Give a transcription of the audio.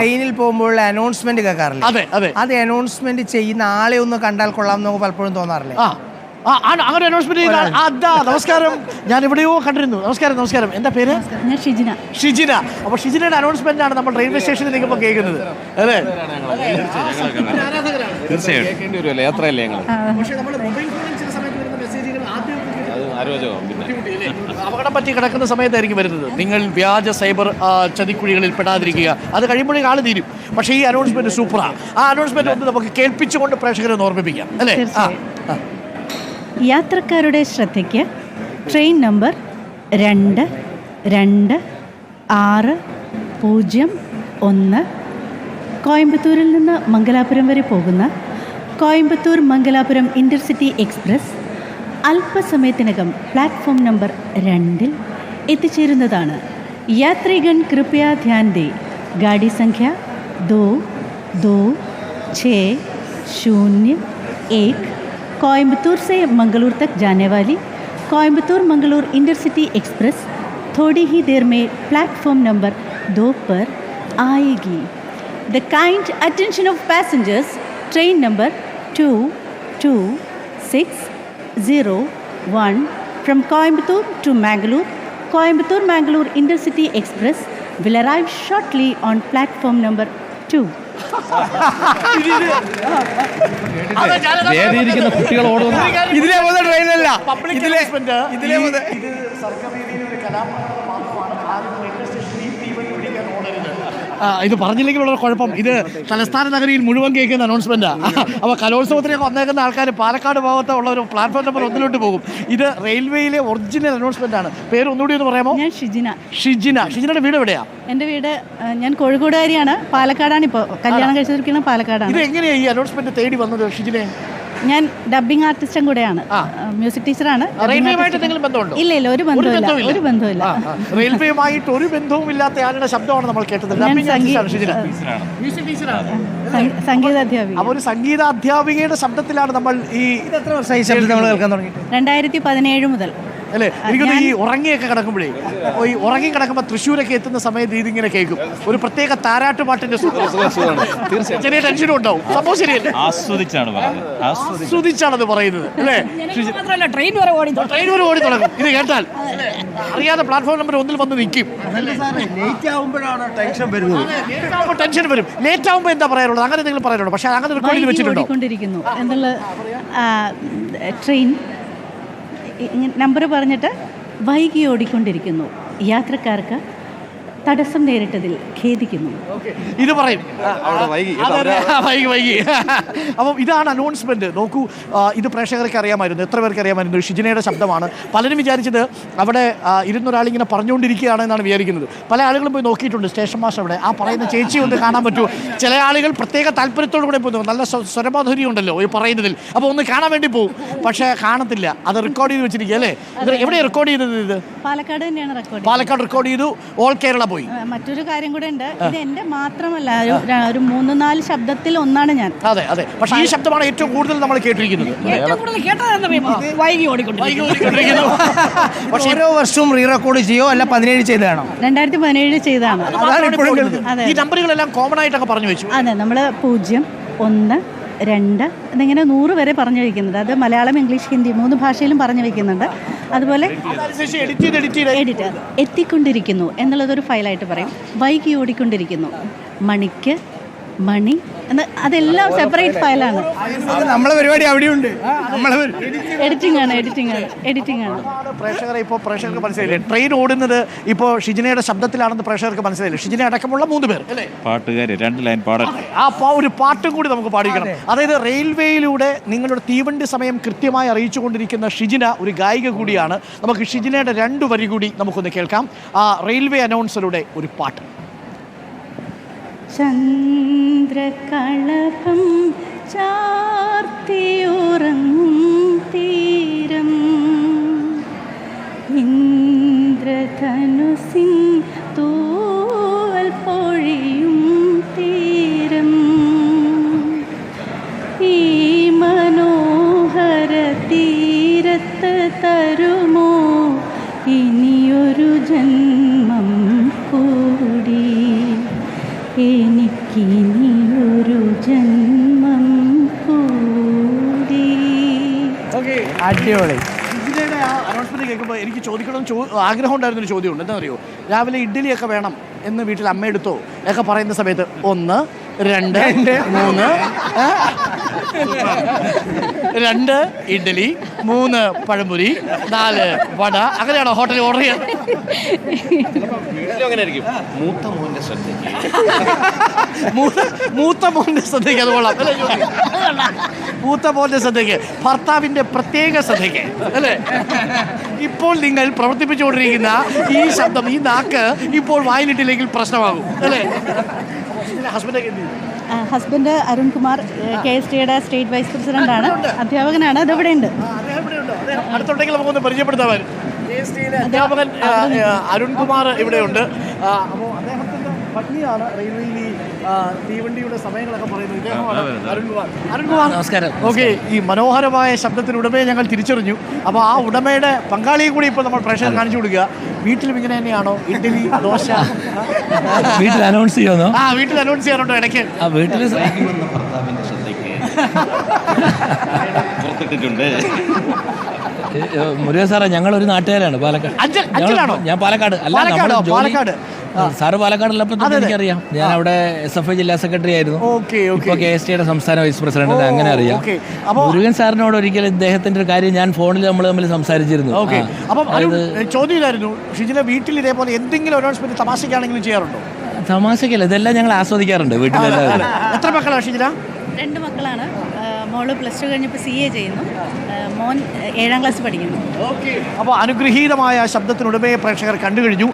ട്രെയിനിൽ പോകുമ്പോൾ അനൗൺസ്മെന്റ് കേൾക്കാറില്ല? അതെ അതെ. അത് അനൗൺസ്മെന്റ് ചെയ്യുന്ന ആളെ ഒന്ന് കണ്ടാൽ കൊള്ളാം എന്ന് പലപ്പോഴും തോന്നാറില്ലേ? ആ ആ, ആണ് അങ്ങനെ അനൗൺസ്മെന്റ് ചെയ്ത ആൾ- അതാ നമസ്കാരം. ഞാൻ എവിടെയോ കണ്ടിരുന്നു. നമസ്കാരം നമസ്കാരം. എന്താ പേര്? ഞാൻ ഷിജിന. ഷിജിന. അപ്പൊ ഷിജിനയുടെ അനൗൺസ്മെന്റ് ആണ് നമ്മൾ റെയിൽവേ സ്റ്റേഷനിൽ നിൽക്കുമ്പോൾ കേൾക്കുന്നത്. അല്ലേ? തീർച്ചയായിട്ടും. യാത്രയല്ലേ ഞങ്ങൾ പക്ഷേ നമ്മൾ മൊബൈൽ ഫോണിൽ ചില സമയത്ത് വരുന്ന മെസ്സേജുകൾ ആദ്യം പിന്നെ. അപകടം പറ്റി കിടക്കുന്ന സമയത്തായിരിക്കും വരുന്നത്. നിങ്ങൾ വ്യാജ സൈബർ ചതിക്കുഴികളിൽ പെടാതിരിക്കുക. അത് കഴിയുമ്പോഴേ ആൾ തീരും. പക്ഷേ ഈ അനൗൺസ്മെന്റ് സൂപ്പറാണ് ആ. അനൗൺസ്മെന്റ് ഒന്ന് നമുക്ക് കേൾപ്പിച്ചുകൊണ്ട് പ്രേക്ഷകരെ ഓർമ്മിപ്പിക്കാം. അല്ലേ? യാത്രക്കാരുടെ ശ്രദ്ധയ്ക്ക് ട്രെയിൻ നമ്പർ രണ്ട് രണ്ട് ആറ് പൂജ്യം ഒന്ന്. കോയമ്പത്തൂരിൽ നിന്ന് മംഗലാപുരം വരെ പോകുന്ന കോയമ്പത്തൂർ മംഗലാപുരം ഇന്റർസിറ്റി എക്സ്പ്രസ് അല്പസമയത്തിനകം പ്ലാറ്റ്ഫോം നമ്പർ രണ്ടിൽ എത്തിച്ചേരുന്നതാണ് യാത്രികൻ കൃപയ ധ്യാൻ ദേ ഗാഡി സംഖ്യ ദോ ദോ छः शून्य एक कोयम्बतूर से मंगलूर तक जाने वाली कोयम्बतूर मंगलूर इंटरसिटी एक्सप्रेस थोड़ी ही देर में प्लेटफॉर्म नंबर दो पर आएगी the kind attention of passengers train number two two six 01 from Coimbatore to Mangalore, Coimbatore Mangalore Intercity Express will arrive shortly on platform number 2. വേദിയിരിക്കുന്ന കുട്ടികൾ ഓടുന്നു ഇതിലെ മുതൽ ട്രെയിനല്ല ഇതിലെ ഇതിലെ മുതൽ ഇത് ഇത് പറഞ്ഞില്ലെങ്കിലുള്ള കുഴപ്പം. ഇത് തലസ്ഥാന നഗരിയിൽ മുഴുവൻ കേൾക്കുന്ന അനൗൺസ്മെന്റാണ് അപ്പൊ കലോത്സവത്തിനൊക്കെ വന്നേക്കുന്ന ആൾക്കാർ പാലക്കാട് ഭാഗത്ത് ഉള്ള ഒരു പ്ലാറ്റ്ഫോം നമ്പർ ഒന്നിലോട്ട് പോകും. ഇത് റെയിൽവേയിലെ ഒറിജിനൽ അനൗൺസ്മെന്റ് ആണ്. പേര് ഒന്നുകൂടി ഒന്ന് പറയാമോ? ഞാൻ ഷിജിന. ഷിജിന. ഷിജിനയുടെ വീട് എവിടെയാ? എന്റെ വീട് ഞാൻ കോഴിക്കോടുകാരിയാണ്. പാലക്കാടാണ് ഇപ്പോൾ കല്യാണം കഴിച്ചിരിക്കുന്നത് പാലക്കാടാണ്. ഇത് എങ്ങനെയാ ഈ അനൗൺസ്മെന്റ് തേടി വന്നത് ഷിജിനെ? ഞാൻ ഡബ്ബിംഗ് ആർട്ടിസ്റ്റും കൂടെയാണ്. മ്യൂസിക് ടീച്ചറാണ് ഇല്ല ഇല്ല ഒരു ബന്ധമില്ല ഒരു ആ. റെയിൽവേയുമായിട്ട് ഒരു ബന്ധവും ഇല്ലാത്ത ആളുടെ ശബ്ദമാണ് നമ്മൾ കേട്ടത്. സംഗീതാധ്യാപിക അപ്പോൾ ഒരു സംഗീത അധ്യാപികയുടെ ശബ്ദത്തിലാണ് നമ്മൾ ഈ എത്ര വർഷമായി ശബ്ദം നമ്മൾ കേൾക്കാൻ തുടങ്ങി രണ്ടായിരത്തി പതിനേഴ് മുതൽ. അല്ലേ? എനിക്കൊന്ന് ഈ ഉറങ്ങിയൊക്കെ കിടക്കുമ്പോഴേ ഈ ഉറങ്ങി കിടക്കുമ്പോൾ തൃശ്ശൂരൊക്കെ എത്തുന്ന സമയത്ത് ഇതിങ്ങനെ കേൾക്കും. ഒരു പ്രത്യേക താരാട്ട് പാട്ടിന്റെ ചെറിയ ടെൻഷനും ഉണ്ടാവും. സംഭവം ശരിയല്ലേ? ആസ്വദിച്ചാണത് പറയുന്നത് അല്ലേ? മാത്രമല്ല ട്രെയിൻ വരെ ഓടി ട്രെയിൻ വരെ ഓടി തുടങ്ങും. ഇത് കേട്ടാൽ അറിയാതെ പ്ലാറ്റ്ഫോം നമ്പർ ഒന്നിൽ വന്ന് നിൽക്കും. ടെൻഷൻ വരുന്നത്. ലേറ്റ് ആകുമ്പോൾ ടെൻഷൻ വരും. ലേറ്റ് ആകുമ്പോൾ എന്താ പറയാനുള്ളത്? അങ്ങനെ എന്തെങ്കിലും പറയാനുള്ളൂ പക്ഷേ അങ്ങനെ റെക്കോർഡ് ചെയ്ത് വൈകി വെച്ചിട്ടുണ്ടോ? എന്നുള്ള ട്രെയിൻ നമ്പർ പറഞ്ഞിട്ട് വൈകി ഓടിക്കൊണ്ടിരിക്കുന്നു. യാത്രക്കാർക്ക് തടസ്സം നേരിട്ടതിൽ ഖേദിക്കുന്നു. ഇത് പറയും. അവിടെ വൈകി. വൈകി വൈകി. അപ്പം ഇതാണ് അനൗൺസ്മെന്റ് നോക്കൂ ഇത് പ്രേക്ഷകർക്ക് അറിയാമായിരുന്നു എത്ര പേർക്ക് അറിയാമായിരുന്നു. ഷിജിനയുടെ ശബ്ദമാണ്. പലരും വിചാരിച്ചത് അവിടെ ഇരുന്നൊരാളിങ്ങനെ പറഞ്ഞുകൊണ്ടിരിക്കുകയാണ് എന്നാണ് വിചാരിക്കുന്നത്. പല ആളുകളും പോയി നോക്കിയിട്ടുണ്ട് സ്റ്റേഷൻ മാസ്റ്റർ അവിടെ. ആ പറയുന്ന ചേച്ചി ഒന്ന് കാണാൻ പറ്റുമോ ചില ആളുകൾ പ്രത്യേക താല്പര്യത്തോടു കൂടെ പോകുന്നു. നല്ല സ്വ- സ്വരമാധുരി ഉണ്ടല്ലോ ഈ പറയുന്നതിൽ. അപ്പോൾ ഒന്ന് കാണാൻ വേണ്ടി പോകും പക്ഷേ കാണത്തില്ല. അത് റെക്കോർഡ് ചെയ്ത് വെച്ചിരിക്കുക അല്ലേ? എവിടെ എവിടെയാണ് റെക്കോർഡ് ചെയ്തത് ഇത്? പാലക്കാട് തന്നെയാണ് റെക്കോർഡ് പാലക്കാട് റെക്കോർഡ് ചെയ്തു. ഓൾ കേരള പോയി. മറ്റൊരു കാര്യം കൂടെ ഉണ്ട്. ഇത് എന്റെ മാത്രമല്ല ഒരു മൂന്ന് നാല് ശബ്ദത്തിൽ ഒന്നാണ് ഞാൻ. അതെ അതെ. പക്ഷെ ഈ ശബ്ദമാണ് ഏറ്റവും കൂടുതൽ നമ്മൾ കേട്ടിരിക്കുന്നത്. ഏറ്റവും കൂടുതൽ കേട്ടതെന്നറിയുമോ വൈകി ഓടിക്കൊണ്ടിരിക്കുന്നു. വൈകി ഓടിക്കൊണ്ടിരിക്കുന്നു. പക്ഷേ ഓരോ വർഷവും റീ റെക്കോർഡ് ചെയ്യോ? അല്ല പതിനേഴ് ചെയ്തതാണോ? രണ്ടായിരത്തി പതിനേഴ് ചെയ്തതാണ് ഈ നമ്പറുകളെല്ലാം കോമൺ ആയിട്ടൊക്കെ പറഞ്ഞു വെച്ചു. അതെ നമ്മൾ പൂജ്യം ഒന്ന് രണ്ട് എന്നിങ്ങനെ നൂറ് വരെ പറഞ്ഞു വയ്ക്കുന്നുണ്ട് അത് മലയാളം ഇംഗ്ലീഷ് ഹിന്ദി മൂന്ന് ഭാഷയിലും പറഞ്ഞു വയ്ക്കുന്നുണ്ട്. അതുപോലെ എഡിറ്റ് എത്തിക്കൊണ്ടിരിക്കുന്നു എന്നുള്ളതൊരു ഫയലായിട്ട് പറയും. വൈകി ഓടിക്കൊണ്ടിരിക്കുന്നു. മണിക്ക് മണി അതെല്ലാം സെപ്പറേറ്റ് ഫയലാണ് നമ്മളെ പരിപാടി അവിടെയുണ്ട്. എഡിറ്റിംഗ് ആണ് എഡിറ്റിംഗ് ആണ് എഡിറ്റിംഗ് ആണ്. പ്രേക്ഷകരെ ഇപ്പോൾ പ്രേക്ഷകർക്ക് മനസ്സിലായില്ലേ? ട്രെയിൻ ഓടുന്നത് ഇപ്പോൾ ഷിജിനയുടെ ശബ്ദത്തിലാണെന്ന് പ്രേക്ഷകർക്ക് മനസ്സിലായില്ലേ? ഷിജിന അടക്കമുള്ള മൂന്ന് പേർ പാട്ടുകാർ പാട്ടുകാര് രണ്ട് ലൈൻ പാടട്ടെ ആ ഒരു പാട്ടും കൂടി നമുക്ക് പാടിക്കണം. അതായത് റെയിൽവേയിലൂടെ നിങ്ങളുടെ തീവണ്ടി സമയം കൃത്യമായി അറിയിച്ചുകൊണ്ടിരിക്കുന്ന ഷിജിന ഒരു ഗായിക കൂടിയാണ്. നമുക്ക് ഷിജിനയുടെ രണ്ട് വരി കൂടി നമുക്കൊന്ന് കേൾക്കാം. ആ റെയിൽവേ അനൗൺസറുടെ ഒരു പാട്ട്. ചന്ദ്രകളഭം ചാർത്തിയുറങ്ങും തീരം. ഇന്ദ്രധനുസിൻ തൂവൽ പൊഴിയും തീരം. ഈ മനോഹര തീരത്ത് തരുമോ അടിപൊളി. ഇതിന്റെ ആ അനൗൺസ്മെന്റ് കേൾക്കുമ്പോൾ എനിക്ക് ചോദിക്കണം ആഗ്രഹം ഉണ്ടായിരുന്ന ഒരു ചോദ്യമുണ്ട് എന്താ അറിയോ? രാവിലെ ഇഡ്ഡലിയൊക്കെ വേണം എന്ന് വീട്ടിൽ അമ്മ എടുത്തോ? ഒക്കെ പറയുന്ന സമയത്ത് ഒന്ന് രണ്ട് മൂന്ന് രണ്ട് ഇഡ്ഡലി മൂന്ന് പഴംപൊരി നാല് വട. അങ്ങനെയാണോ ഹോട്ടലിൽ ഓർഡർ ആയിരിക്കും മൂത്ത മോന്റെ ശ്രദ്ധയ്ക്ക്. മൂത്ത മോന്റെ ശ്രദ്ധയ്ക്ക് അത് കൊള്ളാം. അല്ലേ ജ്യോതി? മൂത്ത മോന്റെ ശ്രദ്ധയ്ക്ക്. ഭർത്താവിന്റെ പ്രത്യേക ശ്രദ്ധയ്ക്ക്. അല്ലേ? ഇപ്പോൾ നിങ്ങൾ പ്രവർത്തിപ്പിച്ചുകൊണ്ടിരിക്കുന്ന ഈ ശബ്ദം ഈ നാക്ക് ഇപ്പോൾ വായിലിട്ടില്ലെങ്കിൽ പ്രശ്നമാകും. അല്ലേ? Husband husband Arunkumar K S ടിയുടെ സ്റ്റേറ്റ് വൈസ് പ്രസിഡന്റ് ആണ്. അധ്യാപകനാണ്. അത് ഇവിടെ ഉണ്ട്. അടുത്തുണ്ടെങ്കിൽ നമുക്കൊന്ന് പരിചയപ്പെടുത്താൻ അധ്യാപകൻ അരുൺകുമാർ ഇവിടെയുണ്ട് അപ്പോൾ അദ്ദേഹത്തിന്റെ പത്നിയാണ് റെയിൽവേയിൽ ഈ തീവണ്ടിയുടെ സമയങ്ങളൊക്കെ പറയുന്നത്. ഇദ്ദേഹമാണ് അരുൺകുമാർ അരുൺകുമാർ നമസ്കാരം. ഓക്കെ ഈ മനോഹരമായ ശബ്ദത്തിന് ഉടമയെ ഞങ്ങൾ തിരിച്ചറിഞ്ഞു. അപ്പോൾ ആ ഉടമയുടെ പങ്കാളിയെ കൂടി ഇപ്പോൾ നമ്മൾ പ്രേക്ഷകർ കാണിച്ചു കൊടുക്കുക. വീട്ടിലും ഇങ്ങനെ തന്നെയാണോ? ഇഡ്ഡലി ദോശ? വീട്ടിൽ അനൗൺസ് ചെയ്യുന്നോ ആ വീട്ടിൽ അനൗൺസ് ചെയ്യാറുണ്ടോ ഇടയ്ക്ക്? ആ വീട്ടിൽ വന്ന ഭർത്താവിന്റെ ശ്രദ്ധയ്ക്ക് പുറത്തിട്ടിട്ടുണ്ട്. മുരുകൻ സാറേ ഞങ്ങൾ ഒരു നാട്ടുകാരാണ് പാലക്കാട്. ഞാൻ പാലക്കാട്. അല്ല പാലക്കാടോ? സാറ് പാലക്കാടുള്ളപ്പോൾ. എനിക്കറിയാം. ഞാൻ അവിടെ എസ് എഫ് ഐ ജില്ലാ സെക്രട്ടറി ആയിരുന്നു. ഓക്കെ ഇപ്പൊ ഓക്കെ കെ എസ് ടിയുടെ സംസ്ഥാന വൈസ് പ്രസിഡന്റ് അങ്ങനെ അറിയാം. മുരുകൻ സാറിനോട് ഒരിക്കലും ഇദ്ദേഹത്തിന്റെ ഒരു കാര്യം ഞാൻ ഫോണിൽ നമ്മൾ തമ്മിൽ സംസാരിച്ചിരുന്നു. അപ്പം ചോദ്യം ഇതായിരുന്നു ഷിജിന വീട്ടിൽ ഇതേപോലെ എന്തെങ്കിലും അനൗൺസ്മെന്റ് തമാശക്കാണെങ്കിലും ചെയ്യാറുണ്ടോ? തമാശക്കല്ല ഇതെല്ലാം ഞങ്ങൾ ആസ്വദിക്കാറുണ്ട് വീട്ടിലെല്ലാവരും. എത്ര മക്കളാണ് ഷിജിന രണ്ട് മക്കളാണ്. മോൾ പ്ലസ് ടു കഴിഞ്ഞപ്പോൾ സി എ ചെയ്യുന്നു. മോൻ ഏഴാം ക്ലാസ് പഠിക്കുന്നു. ഓക്കെ. അപ്പോൾ അനുഗ്രഹീതമായ ശബ്ദത്തിനുടമയെ പ്രേക്ഷകർ കണ്ടു കഴിഞ്ഞു.